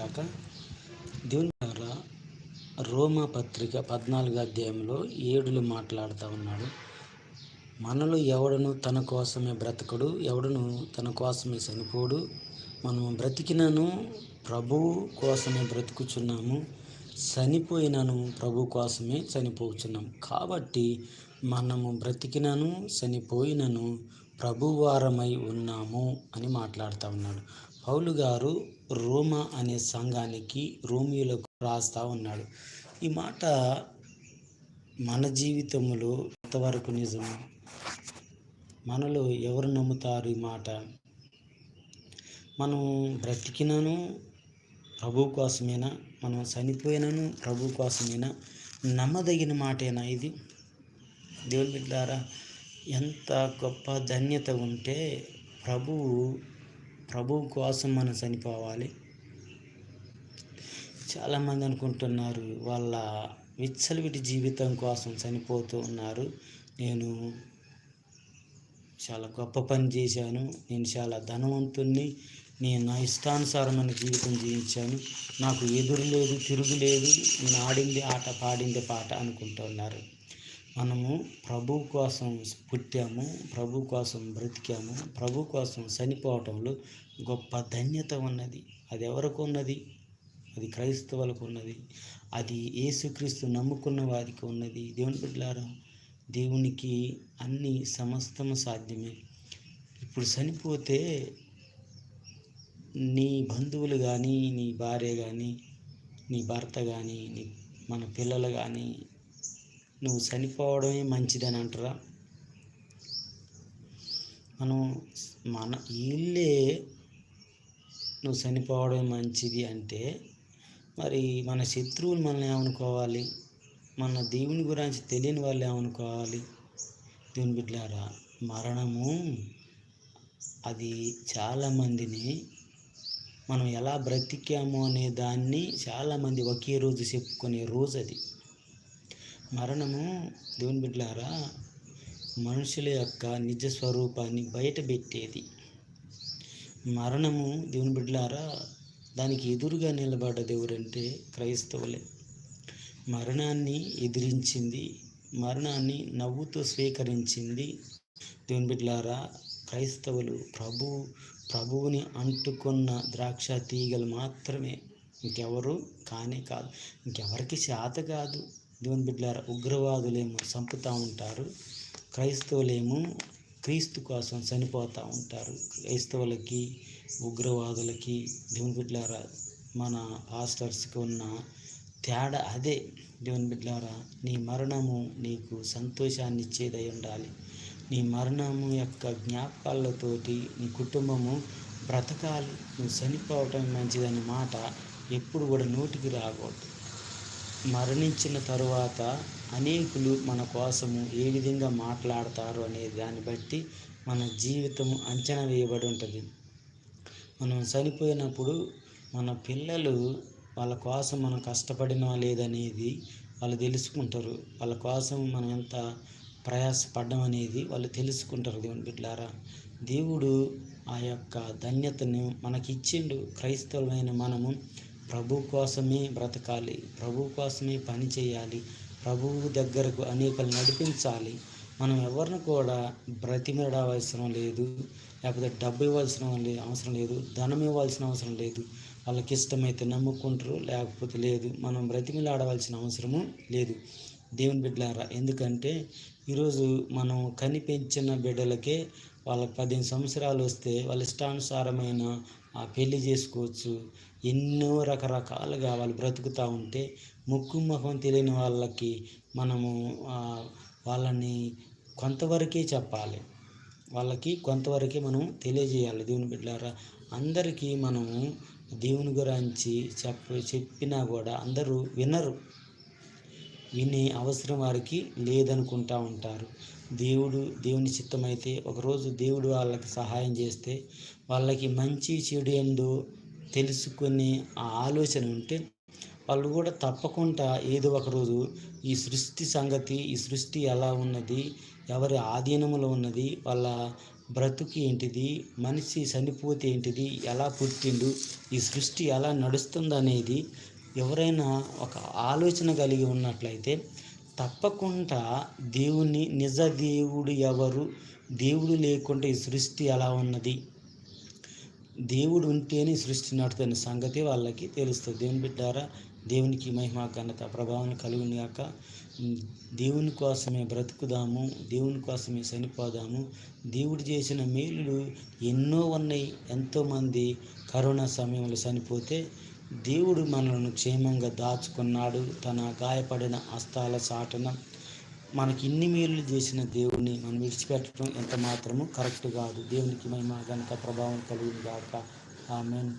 గాక దేవుని ద్వారా రోమా పత్రిక పద్నాలుగు అధ్యాయంలో ఏడులు మాట్లాడుతూ ఉన్నాడు. మనలో ఎవడను తన కోసమే బ్రతకడు ఎవడను తన కోసమే చనిపోడు. మనము బ్రతికినను ప్రభువు కోసమే బ్రతుకుచున్నాము చనిపోయినను ప్రభు కోసమే చనిపోతున్నాం కాబట్టి మనము బ్రతికినను చనిపోయినను ప్రభువారమై ఉన్నాము అని మాట్లాడుతూ ఉన్నాడు. పౌలు గారు రోమా అనే సంఘానికి రోమియోలకు రాస్తా ఉన్నాడు. ఈ మాట మన జీవితంలో ఎంతవరకు నిజం మనలో ఎవరు నమ్ముతారు ఈ మాట? మనం బ్రతికినను ప్రభు కోసమేనా? మనం చనిపోయినను ప్రభు కోసమేనా? నమ్మదగిన మాటేనా ఇది? దేవుని బిడ్డారా ఎంత గొప్ప ధన్యత ఉంటే ప్రభువు ప్రభువు కోసం మనం చనిపోవాలి. చాలామంది అనుకుంటున్నారు వాళ్ళ విచ్చలవిటి జీవితం కోసం చనిపోతూ ఉన్నారు. నేను చాలా గొప్ప పని చేశాను. నేను చాలా ధనవంతుణ్ణి. నేను నా ఇష్టానుసారమైన జీవితం జీవించాను. నాకు ఎదురు లేదు తిరుగు లేదు. నేను ఆడింది ఆట పాడింది పాట అనుకుంటున్నారు. మనము ప్రభు కోసం పుట్టాము ప్రభు కోసం బ్రతికాము ప్రభు కోసం చనిపోవటంలో గొప్ప ధన్యత ఉన్నది. అది ఎవరికి ఉన్నది? అది క్రైస్తవులకు ఉన్నది. అది యేసుక్రీస్తు నమ్ముకున్న వారికి ఉన్నది. దేవుని బిడ్డలారా దేవునికి అన్ని సమస్తము సాధ్యమే. ఇప్పుడు చనిపోతే నీ బంధువులు కానీ నీ భార్య కానీ నీ భర్త కానీ నీ మన పిల్లలు కానీ నువ్వు చనిపోవడమే మంచిదని అంటారా? మనం మన వీళ్ళే నువ్వు చనిపోవడం మంచిది అంటే మరి మన శత్రువులు మనల్ని ఏమనుకోవాలి? మన దేవుని గురించి తెలియని వాళ్ళు ఏమనుకోవాలి? దేవుని బిడ్డారా మరణము అది చాలామందిని మనం ఎలా బ్రతికాము అనే దాన్ని చాలామంది ఒకే రోజు చెప్పుకునే రోజు అది. మరణము దేవుని బిడ్డలారా మనుషుల యొక్క నిజ స్వరూపాన్ని బయటపెట్టేది మరణము దేవుని బిడ్డలారా దానికి ఎదురుగా నిలబడ్డది ఎవరంటే క్రైస్తవులే. మరణాన్ని ఎదిరించింది మరణాన్ని నవ్వుతో స్వీకరించింది దేవుని బిడ్డలారా క్రైస్తవులు ప్రభు ప్రభువుని అంటుకున్న ద్రాక్ష తీగలు మాత్రమే. ఇంకెవరు కానే కాదు. ఇంకెవరికి చేత కాదు. దేవుని బిడ్డలారా ఉగ్రవాదులేమో చంపుతూ ఉంటారు. క్రైస్తవులేమో క్రీస్తు కోసం చనిపోతూ ఉంటారు. క్రైస్తవులకి ఉగ్రవాదులకి దేవుని బిడ్డలారా మన పాస్టర్స్కి ఉన్న తేడా అదే. దేవుని బిడ్డలారా నీ మరణము నీకు సంతోషాన్ని ఇచ్చేదై ఉండాలి. నీ మరణము యొక్క జ్ఞాపకాలతోటి నీ కుటుంబము బ్రతకాలి. నువ్వు చనిపోవటం మంచిదనే మాట ఎప్పుడు కూడా నోటికి రాకూడదు. మరణించిన తరువాత అనేకులు మన కోసము ఏ విధంగా మాట్లాడతారు అనే దాన్ని బట్టి మన జీవితం అంచనా వేయబడి ఉంటుంది. మనం చనిపోయినప్పుడు మన పిల్లలు వాళ్ళ కోసం మనం కష్టపడినా లేదనేది వాళ్ళు తెలుసుకుంటారు. వాళ్ళ కోసం మనం ఎంత ప్రయాసపడ్డం అనేది వాళ్ళు తెలుసుకుంటారు. దేవుని బిడ్డారా దేవుడు ఆ యొక్క ధన్యతను మనకిచ్చిండు. క్రైస్తవులమైన మనము ప్రభు కోసమే బ్రతకాలి ప్రభు కోసమే పని చేయాలి ప్రభువు దగ్గరకు అనేకలు నడిపించాలి. మనం ఎవరిని కూడా బ్రతిమడవలసిన లేదు లేకపోతే డబ్బు ఇవ్వాల్సిన అవసరం లేదు ధనం ఇవ్వాల్సిన అవసరం లేదు. వాళ్ళకి ఇష్టమైతే నమ్ముకుంటారు లేకపోతే లేదు మనం బ్రతిమిలాడవలసిన అవసరము లేదు. దేవుని బిడ్డలారా ఎందుకంటే ఈరోజు మనం కనిపించిన బిడ్డలకే వాళ్ళకి పదిహేను సంవత్సరాలు వస్తే వాళ్ళ ఇష్టానుసారమైన పెళ్ళి చేసుకోవచ్చు. ఎన్నో రకరకాలుగా వాళ్ళు బ్రతుకుతూ ఉంటే ముక్కు ముఖం తెలియని వాళ్ళకి మనము వాళ్ళని కొంతవరకే చెప్పాలి. వాళ్ళకి కొంతవరకే మనం తెలియజేయాలి. దేవుని బిడ్డారా అందరికీ మనము దేవుని గురించి చెప్ప చెప్పినా కూడా అందరూ వినరు. వినే అవసరం వారికి లేదనుకుంటా ఉంటారు. దేవుడు దేవుని చిత్తమైతే ఒకరోజు దేవుడు వాళ్ళకి సహాయం చేస్తే వాళ్ళకి మంచి చెడు ఏందో తెలుసుకునే ఆ ఆలోచన ఉంటే వాళ్ళు కూడా తప్పకుండా ఏదో ఒకరోజు ఈ సృష్టి సంగతి ఈ సృష్టి ఎలా ఉన్నది ఎవరి ఆధీనంలో ఉన్నది వాళ్ళ బ్రతుకు ఏంటిది మనిషి చనిపోతే ఏంటిది ఎలా పుట్టిండు ఈ సృష్టి ఎలా నడుస్తుందనేది ఎవరైనా ఒక ఆలోచన కలిగి ఉన్నట్లయితే తప్పకుండా దేవుని నిజ దేవుడు ఎవరు? దేవుడు లేకుంటే ఈ సృష్టి ఎలా ఉన్నది? దేవుడు ఉంటేనే సృష్టి నడుతున్న సంగతి వాళ్ళకి తెలుస్తుంది. దేవుని బిడ్డారా దేవునికి మహిమ ఘనత ప్రభావం కలుగుని గాక. దేవుని కోసమే బ్రతుకుదాము దేవుని కోసమే చనిపోదాము. దేవుడు చేసిన మేలులు ఎన్నో ఉన్నాయి. ఎంతోమంది కరోనా సమయంలో చనిపోతే దేవుడు మనలను క్షేమంగా దాచుకున్నాడు. తన గాయపడిన హస్తాల చాటున మనకి ఇన్ని మేలు చేసిన దేవుడిని మనం విడిచిపెట్టడం ఎంత మాత్రము కరెక్ట్ కాదు. దేవునికి మహిమ ఘనత ప్రభావం కలిగింది కాక ఆమెన్.